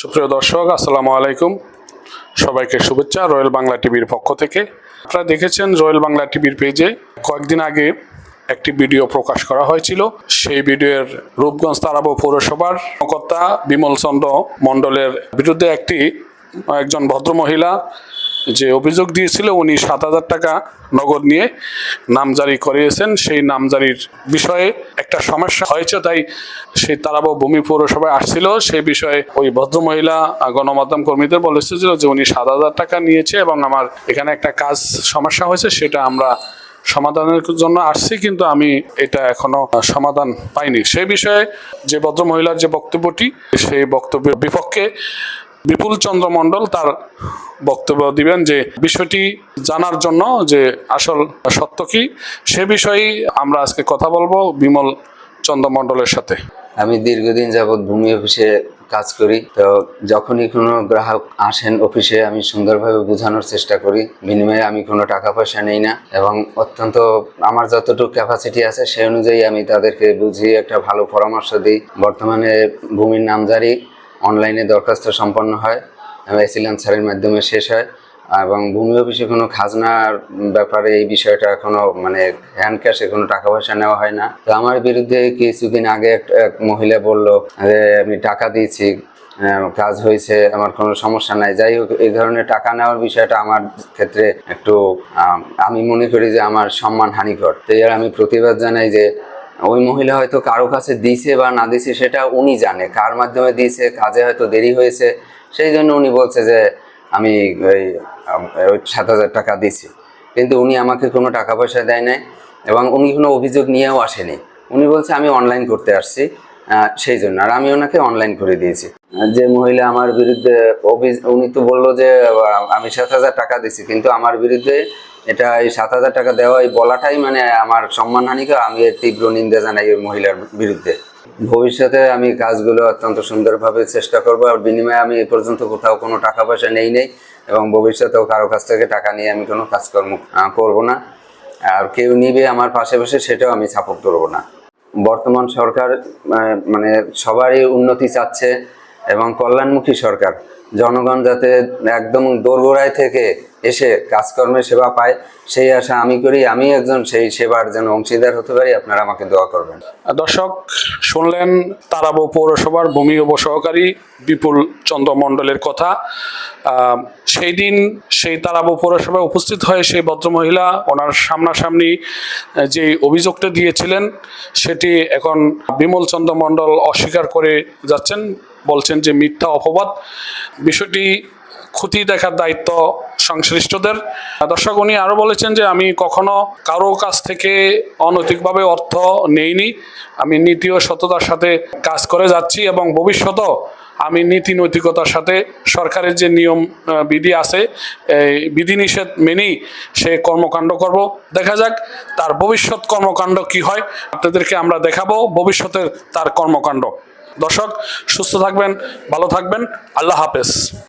সুপ্রিয় দর্শক, আসসালামু আলাইকুম। সবাইকে শুভেচ্ছা রয়্যাল বাংলা টিভির পক্ষ থেকে। আপনারা দেখেছেন রয়্যাল বাংলা টিভির পেজে কয়েকদিন আগে একটি ভিডিও প্রকাশ করা হয়েছিল। সেই ভিডিওর রূপগঞ্জ তারাবো পৌরসভার কর্তা বিমল চন্দ্র মণ্ডলের বিরুদ্ধে একটি, একজন ভদ্রমহিলা যে অভিযোগ দিয়েছিল উনি সাত হাজার টাকা নগদ নিয়ে নামজারি করিয়েছেন। সেই নামজারির বিষয়ে একটা সমস্যা হয়েছে, তাই সেই তারাবো ভূমি পৌরসভায় আসছিল। সেই বিষয়ে ওই ভদ্রমহিলা গণমাধ্যম কর্মীদের বলেছিল যে উনি সাত হাজার টাকা নিয়েছে এবং আমার এখানে একটা কাজ সমস্যা হয়েছে, সেটা আমরা সমাধানের জন্য আসছি, কিন্তু আমি এটা এখনও সমাধান পাইনি। সেই বিষয়ে যে ভদ্রমহিলার যে বক্তব্যটি, সেই বক্তব্যের বিপক্ষে বিপুল চন্দ্র মণ্ডল তার বক্তব্য দিবেন যে বিষয়টি জানার জন্য যে আসল সত্য কি, সে বিষয়েই আমরা আজকে কথা বলব বিমল চন্দ্র মণ্ডলের সাথে। আমি দীর্ঘদিন যাবৎ ভূমি অফিসে কাজ করি, তো যখনই কোনো গ্রাহক আসেন অফিসে আমি সুন্দরভাবে বোঝানোর চেষ্টা করি। বিনিময়ে আমি কোনো টাকা পয়সা নেই না এবং অত্যন্ত আমার যতটুকু ক্যাপাসিটি আছে সেই অনুযায়ী আমি তাদেরকে বুঝিয়ে একটা ভালো পরামর্শ দিই। বর্তমানে ভূমির নামজারি অনলাইনে দরখাস্ত সম্পন্ন হয় এসিলেন্স স্যারের মাধ্যমে শেষ হয়, এবং ভূমি অফিসে কোনো খাজনার ব্যাপারে এই বিষয়টা এখনও মানে হ্যান্ড ক্যাশে কোনো টাকা পয়সা নেওয়া হয় না। তো আমার বিরুদ্ধে কিছুদিন আগে এক মহিলা বলল যে, আমি টাকা দিয়েছি কাজ হয়েছে, আমার কোনো সমস্যা নাই। যাই হোক, এই ধরনের টাকা নেওয়ার বিষয়টা আমার ক্ষেত্রে একটু আমি মনে করি যে আমার সম্মান হানিকর। তো এর আমি প্রতিবাদ জানাই যে ওই মহিলা হয়তো কারও কাছে দিয়েছে বা না দিয়েছে সেটা উনি জানে। কার মাধ্যমে দিয়েছে, কাজে হয়তো দেরি হয়েছে, সেই জন্য উনি বলছে যে, আমি ওই ওই সাত হাজার টাকা দিয়েছি কিন্তু উনি আমাকে কোনো টাকা পয়সা দেয় নাই এবং উনি কোনো অভিযোগ নিয়েও আসেনি। উনি বলছে, আমি অনলাইন করতে আসছি। সেই জন্য। আর আমি ওনাকে অনলাইন করে দিয়েছি। যে মহিলা আমার বিরুদ্ধে উনি তো বলল যে, আমি সাত হাজার টাকা দিছি। কিন্তু আমার বিরুদ্ধে এটা এই সাত হাজার টাকা দেওয়া এই বলাটাই মানে আমার সম্মানহানিকে আমি তীব্র নিন্দা জানাই ওই মহিলার বিরুদ্ধে। ভবিষ্যতে আমি কাজগুলো অত্যন্ত সুন্দরভাবে চেষ্টা করব আর বিনিময়ে আমি এ পর্যন্ত কোথাও কোনো টাকা পয়সা নেই নেই এবং ভবিষ্যতেও কারও কাছ থেকে টাকা নিয়ে আমি কোনো কাজকর্ম করব না। আর কেউ নিবে আমার পাশে বসে সেটাও আমি সাপোর্ট করব না। বর্তমান সরকার মানে সবারই উন্নতি চাচ্ছে এবং কল্যাণমুখী সরকার। জনগণ যাতে একদম দোরগোড়ায় থেকে এসে কাজকর্মে সেবা পায়, সেই আশা আমি করি আমি একজন সেই সেবার যেন অংশীদার হতে পারি, আপনারা আমাকে দোয়া করবেন। দর্শক, শুনলেন তারাবো পৌরসভার ভূমি উপসহকারী বিপুল চন্দ্র মণ্ডলের কথা। সেই দিন সেই তারাবো পৌরসভায় উপস্থিত হয়ে সেই ভদ্রমহিলা ওনার সামনাসামনি যে অভিযোগটা দিয়েছিলেন, সেটি এখন বিমল চন্দ্র মণ্ডল অস্বীকার করে যাচ্ছেন, বলছেন যে মিথ্যা অপবাদ। বিষয়টি ক্ষতি দেখার দায়িত্ব সংশ্লিষ্টদের। দর্শক, উনি আরও বলেছেন যে আমি কখনো কারও কাছ থেকে অনৈতিকভাবে অর্থ নেইনি। আমি নীতি ও সততার সাথে কাজ করে যাচ্ছি এবং ভবিষ্যতেও আমি নীতি নৈতিকতার সাথে সরকারের যে নিয়ম বিধি আছে, এই বিধিনিষেধ মেনেই সে কর্মকাণ্ড করব। দেখা যাক তার ভবিষ্যৎ কর্মকাণ্ড কি হয়, আপনাদেরকে আমরা দেখাবো ভবিষ্যতের তার কর্মকাণ্ড। দর্শক, সুস্থ থাকবেন, ভালো থাকবেন, আল্লাহ হাফেজ।